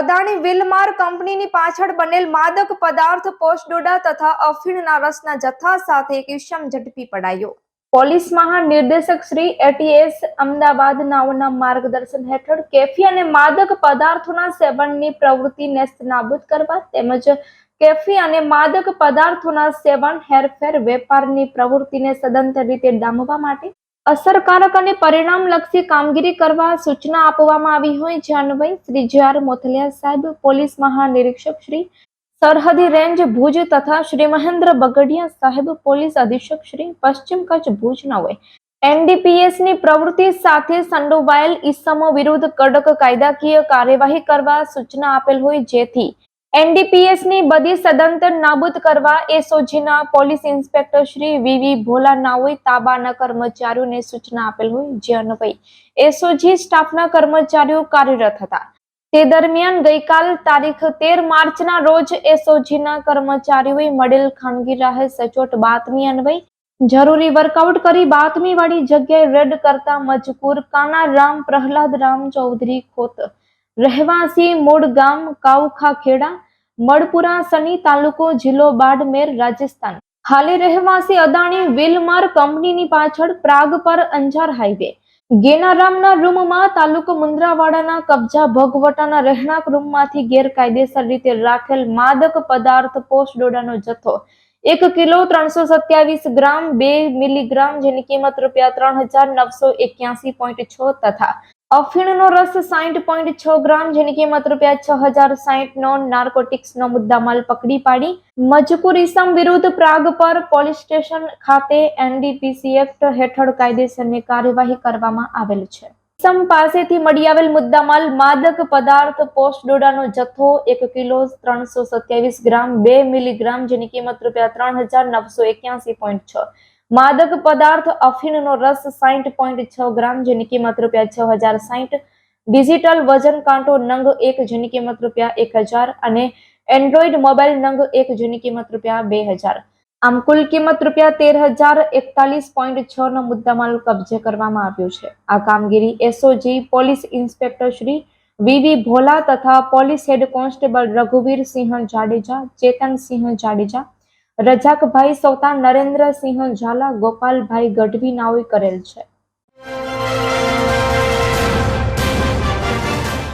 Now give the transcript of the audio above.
Adani Wilmar કંપનીની પાછળ બનેલ માદક પદાર્થ પોસ્ટડોડા તથા અફીણના રસના જથ્થા સાથે ઇસમ ઝડપી પડાયો. પોલીસ મહાનિર્દેશક શ્રી એટીએસ અમદાવાદ નાઓના માર્ગદર્શન હેઠળ કેફી અને માદક પદાર્થોના સેવનની પ્રવૃત્તિ નેસ્તનાબૂદ કરવા તેમજ કેફી અને માદક પદાર્થોના સેવન, હેરફેર, વેપારની પ્રવૃત્તિને સદંતર રીતે ડામવા માટે અસરકારક અને પરિણામલક્ષી કામગીરી કરવા સૂચના આપવામાં આવી હોય, જે શ્રી જે મોથલિયા સાહેબ, પોલીસ મહાનિરીક્ષક શ્રી સરહદી રેન્જ ભુજ તથા શ્રી મહેન્દ્ર બગડિયા સાહેબ, પોલીસ અધિક્ષક શ્રી પશ્ચિમ કચ્છ ભુજના હોય. એનડીપીએસની પ્રવૃત્તિ સાથે સંડોવાયેલ ઇસમો વિરુદ્ધ કડક કાયદાકીય કાર્યવાહી કરવા સૂચના આપેલ હોય, જેથી એનડીપીએસની બધી સદંતર નાબૂદ કરવા એસઓજીના police inspector Shri V V Bhola નાઓએ તાબાના કર્મચારીઓને સૂચના આપેલ હોય, જે અન્વયે એસઓજી સ્ટાફના કર્મચારીઓ કાર્યરત હતા. તે દરમિયાન ગઈકાલ તારીખ તેર માર્ચના રોજ એસઓજીના કર્મચારીઓએ મળેલ ખાનગી રાહે સચોટ બાતમી અન્વયે જરૂરી વર્કઆઉટ કરી બાતમીવાળી જગ્યાએ રેડ કરતા મજકૂર કાના રામ પ્રહલાદ રામ ચૌધરી ખોત રહેવાસી મૂળ ગામ કાઉખા ખેડા મળપુરા સની તાલુકો જિલ્લો બાડમેર, રાજસ્થાન. હાલે રહેવાસી અદાણી વિલમાર કંપનીની પાછળ પ્રાગ પર અંજાર હાઈવે. ગેનારામના રૂમમાં તાલુકો મુન્દ્રાવાડાના કબજા ભોગવટાના રહેણાંક રૂમમાંથી ગેરકાયદેસર રીતે રાખેલ માદક પદાર્થ પોસ્ટડોડાનો જથ્થો. એક કિલો ત્રણસો સત્યાવીસ ગ્રામ, બે મિલીગ્રામ જેની કિંમત રૂપિયા ત્રણ હજાર નવસો એક્યાસી પોઈન્ટ છ તથા અફીણનો રસ સાઈઠ પોઈન્ટ છ ગ્રામ, જેની કિંમત રૂપિયા છ હજાર સાઈઠ નો નાર્કોટિક્સનો મુદ્દામાલ પકડી પાડી. મજકૂર ઇસમ વિરુદ્ધ પ્રાગ પર પોલીસ સ્ટેશન ખાતે એનડીપીસી એક્ટ હેઠળ કાયદેસરની કાર્યવાહી કરવામાં આવેલ છે. ઇસમ પાસેથી મળી આવેલ મુદ્દામાલ માદક પદાર્થ પોસ્ટડોડાનો જથ્થો એક કિલો ત્રણસો સત્યાવીસ ગ્રામ, બે મિલીગ્રામ, જેની કિંમત રૂપિયા ત્રણ હજાર નવસો એક્યાસી પોઈન્ટ છ માદક પદાર્થ અફીણનો રસ સાઈઠ પોઈન્ટ છ ગ્રામ, જેની કિંમત રૂપિયા છ હજાર સાઈઠ ડિજિટલ વજન કાંટો નંગ એક, જેની કિંમત રૂપિયા એક હજાર અને એન્ડ્રોઈડ મોબાઈલ નંગ એક, જેની કિંમત રૂપિયા બે હજાર. આમ કુલ કિંમત રૂપિયા તેર હજાર એકતાલીસ પોઈન્ટ છ નો મુદ્દામાલ કબજે કરવામાં આવ્યો છે. આ કામગીરી SOG police inspector Shri V V Bhola તથા પોલીસ હેડ કોન્સ્ટેબલ રઘુવીર સિંહ જાડેજા, ચેતન સિંહ જાડેજા રજાકભાઈ સૌતા નરેન્દ્રસિંહ ઝાલા ગોપાલભાઈ ગઢવી નાઓએ કરેલ છે.